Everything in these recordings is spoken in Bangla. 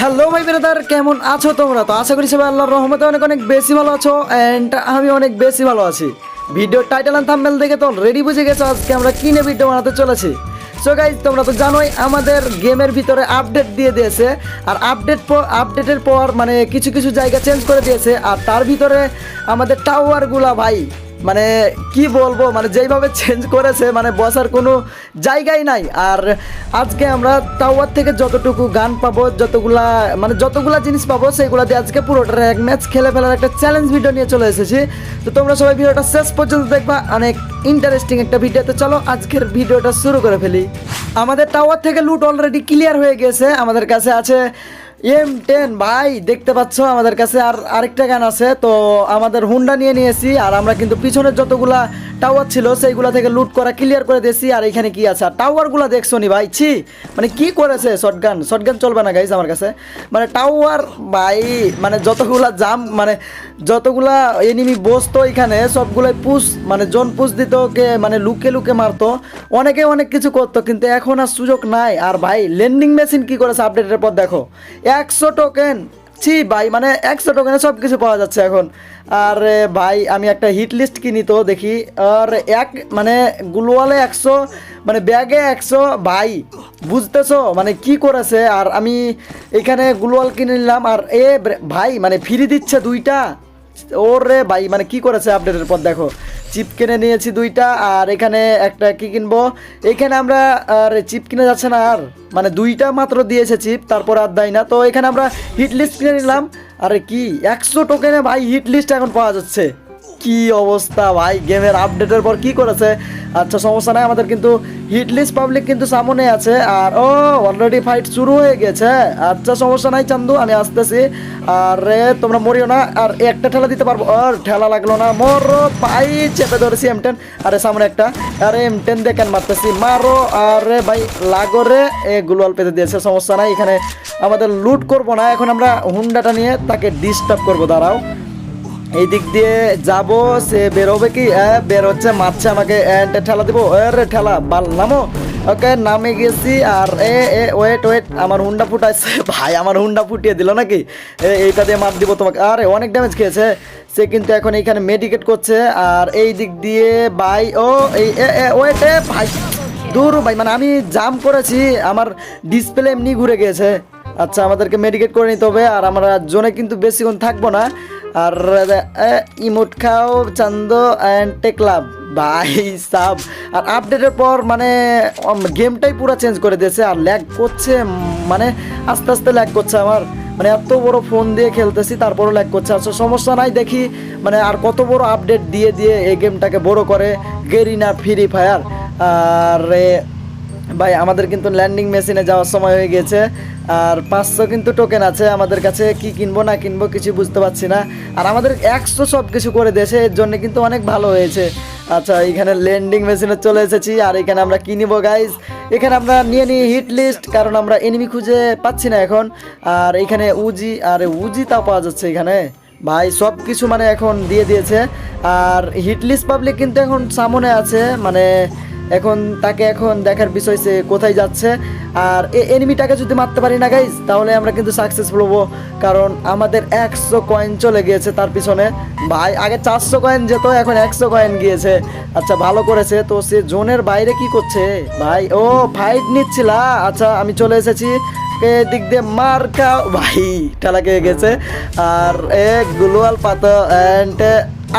হ্যালো ভাই ব্রাদার কেমন আছো তোমরা? তো আশা করি সবাই আল্লাহর রহমতে অনেক অনেক বেশি ভালো আছো অ্যান্ড আমি অনেক বেশি ভালো আছি। ভিডিও টাইটেল অ্যান্ড থাম্বনেল দেখে তো রেডি বুঝে গেছো আজকে আমরা কিনে ভিডিও বানাতে চলেছি। সো গাইজ তোমরা তো জানোই, আমাদের গেমের ভিতরে আপডেট দিয়ে দিয়েছে, আর আপডেট আপডেটের পর মানে কিছু কিছু জায়গা চেঞ্জ করে দিয়েছে, আর তার ভিতরে আমাদের টাওয়ারগুলা ভাই মানে কি বলব মানে যেইভাবে চেঞ্জ করেছে মানে বসার কোনো জায়গাই নাই। আর আজকে আমরা টাওয়ার থেকে যতটুকু গান পাবো, যতগুলা মানে যতগুলা জিনিস পাবো সেইগুলা দিয়ে আজকে পুরোটার এক ম্যাচ খেলে ফেলার একটা চ্যালেঞ্জ ভিডিও নিয়ে চলে এসেছি। তো তোমরা সবাই ভিডিওটা শেষ পর্যন্ত দেখবা, অনেক ইন্টারেস্টিং একটা ভিডিওতে চলো, আজকের ভিডিওটা শুরু করে ফেলি। আমাদের টাওয়ার থেকে লুট অলরেডি ক্লিয়ার হয়ে গেছে। আমাদের কাছে আছে এম টেন ভাই, দেখতে পাচ্ছ আমাদের কাছে আর আরেকটা গান আছে, তো আমাদের হুন্ডা নিয়ে নিয়েছি, আর আমরা কিন্তু পিছনের যতগুলা টাওয়ার ছিল, সেইগুলা থেকে লুট করা ক্লিয়ার করে দিয়েছি, আর এখানে কি আছে? আর টাওয়ারগুলো দেখছ নি ভাই? ছি মানে কি করেছে শর্টগান শর্টগান চলবে না গাইজ আমার কাছে। মানে টাওয়ার ভাই মানে যতগুলা জাম মানে যতগুলা এনিমি বসতো এখানে, সবগুলাই পুষ মানে জন পুষ দিত, কে মানে লুকে লুকে মারতো, অনেকে অনেক কিছু করতো, কিন্তু এখন আর সুযোগ নাই। আর ভাই লেন্ডিং মেশিন কি করেছে আপডেটের পর দেখো। একশো টোকেন ছি ভাই মানে একশো টোকেনে সব কিছু পাওয়া যাচ্ছে এখন। আর ভাই, আমি একটা হিট লিস্ট কিনি তো, দেখি। আর, এক মানে গুলোয়ালে একশো মানে ব্যাগে একশো। ভাই, বুঝতেছো? মানে কি করেছে? আর আমি এখানে গুলোয়াল কিনে নিলাম। আর, এ, ভাই মানে ফ্রি দিচ্ছে দুইটা। ওরে ভাই মানে কি করেছে আপডেটের পর দেখো। চিপ কিনে নিয়েছি দুইটা, আর এখানে একটা কি কিনবো? এখানে আমরা, আর চিপ কিনে যাচ্ছে না আর। মানে দুইটা মাত্র দিয়েছে চিপ তারপর আর দেয় না। তো এখানে আমরা হিট লিস্ট কিনে নিলাম। আরে কি, একশো টোকেনে ভাই হিট লিস্ট এখন পাওয়া যাচ্ছে। কি অবস্থা ভাই? গেমের আপডেটের পর কি করেছে? আচ্ছা সমস্যা নাই, আমাদের কিন্তু হিটলিস পাবলিক কিন্তু সামনে আছে। আর, ও অলরেডি ফাইট শুরু হয়ে গেছে। আচ্ছা সমস্যা নাই চান্দু, আমি আসতেছি। আর রে তোমরা মরিও না। আর একটা ঠেলা দিতে পারব? আর, ঠেলা লাগল না। মর, ভাই, চেপে ধরেছি এম টেন আরে, সামনে একটা। আরে এম টেন দেখেন মারতেছি? মারো। আরে, ভাই, লাগো রে। এ, গুলোয়াল পেতে দিয়েছে, সমস্যা নাই। এখানে আমাদের লুট করব না। এখন আমরা হুন্ডাটা নিয়ে তাকে ডিস্টার্ব করব, দাঁড়াও। এই দিক দিয়ে যাব, সে বেরোবে কি? বের হচ্ছে, মারছে আমাকে ঠেলা দিব রে ঠেলা বাল নামো ওকে, নামে গেছি, আর এ এ ওয়েট ওয়েট আমার হুন্ডা ফুটাইছে। ভাই, আমার হুন্ডা ফুটিয়ে দিল নাকি? এইটা দিয়ে মার দিব তোমাকে। আরে, অনেক ড্যামেজ খেয়েছে। সে কিন্তু এখন এইখানে মেডিকেট করছে, আর এই দিক দিয়ে বাই ও, এই ওয়েট এ ভাই, দূর, ভাই মানে আমি জাম করেছি, আমার ডিসপ্লে এমনি ঘুরে গিয়েছে আচ্ছা আমাদেরকে মেডিকেট করে নিতে হবে, আর আমরা জোনে কিন্তু বেশিক্ষণ থাকব না। আর ইমোট খাও, চান্দ অ্যান্ড টেকলাভ ভাই, সাব। আর আপডেটের পর মানে গেমটাই পুরো চেঞ্জ করে দিয়েছে, আর ল্যাগ করছে মানে আস্তে আস্তে ল্যাগ করছে আমার। মানে এত বড় ফোন দিয়ে খেলতেছি, তারপরও ল্যাগ করছে। আচ্ছা সমস্যা নাই, দেখি মানে আর কত বড় আপডেট দিয়ে দিয়ে এই গেমটাকে বড় করে গেরিনা ফ্রি ফায়ার আর ভাই, আমাদের কিন্তু ল্যান্ডিং মেশিনে যাওয়ার সময় হয়ে গেছে। আর পাঁচশো কিন্তু টোকেন আছে, আমাদের কাছে কি কিনবো, না কিনবো কিছু বুঝতে পারছি না। আর আমাদের একশো সব কিছু করে দিয়েছে, এর জন্য কিন্তু অনেক ভালো হয়েছে। আচ্ছা এখানে ল্যান্ডিং মেশিনে চলে এসেছি, আর এখানে আমরা কিনিব গাইজ এখানে আমরা নিয়ে নিই হিট লিস্ট কারণ আমরা এনিমি খুঁজে পাচ্ছি না এখন। আর এখানে উজি আর উজি তাও পাওয়া যাচ্ছে এখানে। ভাই, সব কিছু মানে এখন দিয়ে দিয়েছে। আর হিটলিস পাবলিক কিন্তু এখন সামনে আছে মানে এখন তাকে এখন দেখার বিষয় সে কোথায় যাচ্ছে। আর এই এনিমিটাকে যদি মারতে পারি না গাইজ তাহলে আমরা কিন্তু সাকসেসফুল হব কারণ আমাদের একশো কয়েন চলে গিয়েছে তার পিছনে। ভাই, আগে চারশো কয়েন যেত, এখন একশো কয়েন গিয়েছে। আচ্ছা ভালো করেছে। তো সে জোনের বাইরে কি করছে? ভাই, ও ফাইট নিচ্ছিলা। আচ্ছা আমি চলে এসেছি। এদিক দিয়ে মার খাও ভাই খেয়ে গেছে। আর এক গ্লোয়াল পাতা অ্যান্ড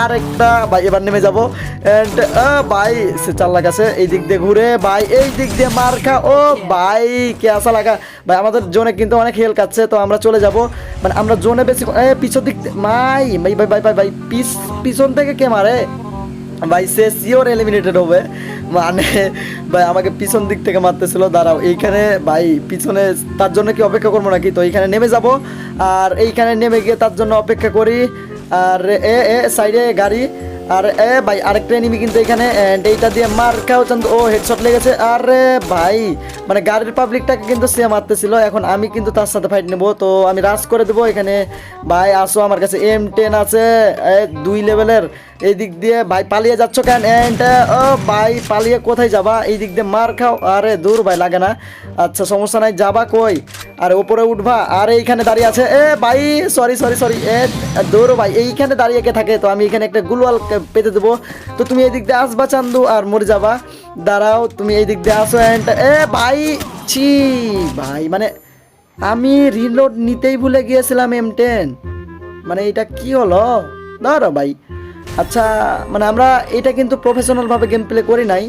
আরেকটা, ভাই, এবার নেমে যাব। অ্যান্ড ভাই, সে চাল লাগাছে এই দিক দিয়ে ঘুরে, ভাই, এই দিক দিয়ে মার খা, ও ভাই, কে আসা লাগা ভাই, আমাদের জোনে কিন্তু অনেক হেল কাচ্ছে তো আমরা চলে যাব। মানে আমরা জোনে বেশি পিছন দিক মাই, ভাই ভাই ভাই ভাই ভাই, পিছ পিছন থেকে কে মারে? ভাই, সে সিওর এলিমিনেটেড হবে। মানে ভাই, আমাকে পিছন দিক থেকে মারতেছিল, দাঁড়াও, এইখানে, ভাই, পিছনে তার জন্য কি অপেক্ষা করব নাকি? তো এইখানে নেমে যাব, আর এইখানে নেমে গিয়ে তার জন্য অপেক্ষা করি। আর এ এ সাইডে গাড়ি, আর এ, ভাই আরেকটা এনিমি কিন্তু এখানে and এইটা দিয়ে মার খাও, চান্দ, ও হেডশট লেগেছে। আরে ভাই মানে গাড়ির পাবলিকটাকে কিন্তু সে মারতেছিল, এখন আমি কিন্তু তার সাথে ফাইট নেব, তো আমি রাশ করে দেবো এখানে। ভাই, আসো, আমার কাছে এম টেন আছে দুই লেভেলের এই দিক দিয়ে, ভাই, পালিয়ে যাচ্ছ কেন? এন্ড ও, ভাই, পালিয়ে কোথায় যাবা? এই দিক দিয়ে মার খাও। আরে, দূর, ভাই, লাগে না। আচ্ছা সমস্যা নাই, যাবা কই? আর ওপরে উঠবা, আর এইখানে দাঁড়িয়ে আছে, এ ভাই সরি সরি সরি এ, দৌড়ো ভাই, এইখানে দাঁড়িয়ে কে থাকে? তো আমি এখানে একটা গুলওয়াল পেতে দেবো। তো তুমি এই দিক দিয়ে আসবা চান্দু, আর মরে যাবা। দাঁড়াও, তুমি এই দিক দিয়ে আসো এন্ড এ ভাই, ছি, ভাই মানে আমি রিলোড নিতেই ভুলে গিয়েছিলাম এম টেন মানে এটা কি হলো? দাঁড়ো ভাই। আচ্ছা মানে আমরা এটা কিন্তু প্রফেশনালভাবে গেম প্লে করি নাই।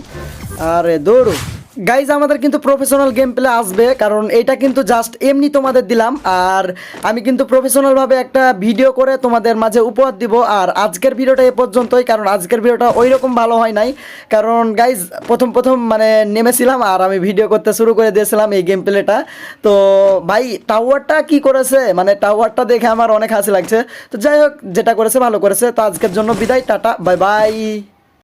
আর দৌড়ো। গাইজ আমাদের কিন্তু প্রফেশনাল গেম প্লে আসবে, কারণ এটা কিন্তু জাস্ট এমনি তোমাদের দিলাম। আর আমি কিন্তু প্রফেশনাল ভাবে একটা ভিডিও করে তোমাদের মাঝে উপহার দিব। আর আজকের ভিডিওটা এ পর্যন্তই, কারণ আজকের ভিডিওটা ওই রকম ভালো হয় নাই। কারণ গাইজ প্রথম প্রথম মানে নেমেছিলাম আর আমি ভিডিও করতে শুরু করে দিয়েছিলাম এই গেম প্লেটা তো ভাই টাওয়ারটা কি করেছে? মানে টাওয়ারটা দেখে আমার অনেক হাসি লাগছে। তো যাই হোক, যেটা করেছে ভালো করেছে। তো আজকের জন্য বিদায়, টাটা বাই বাই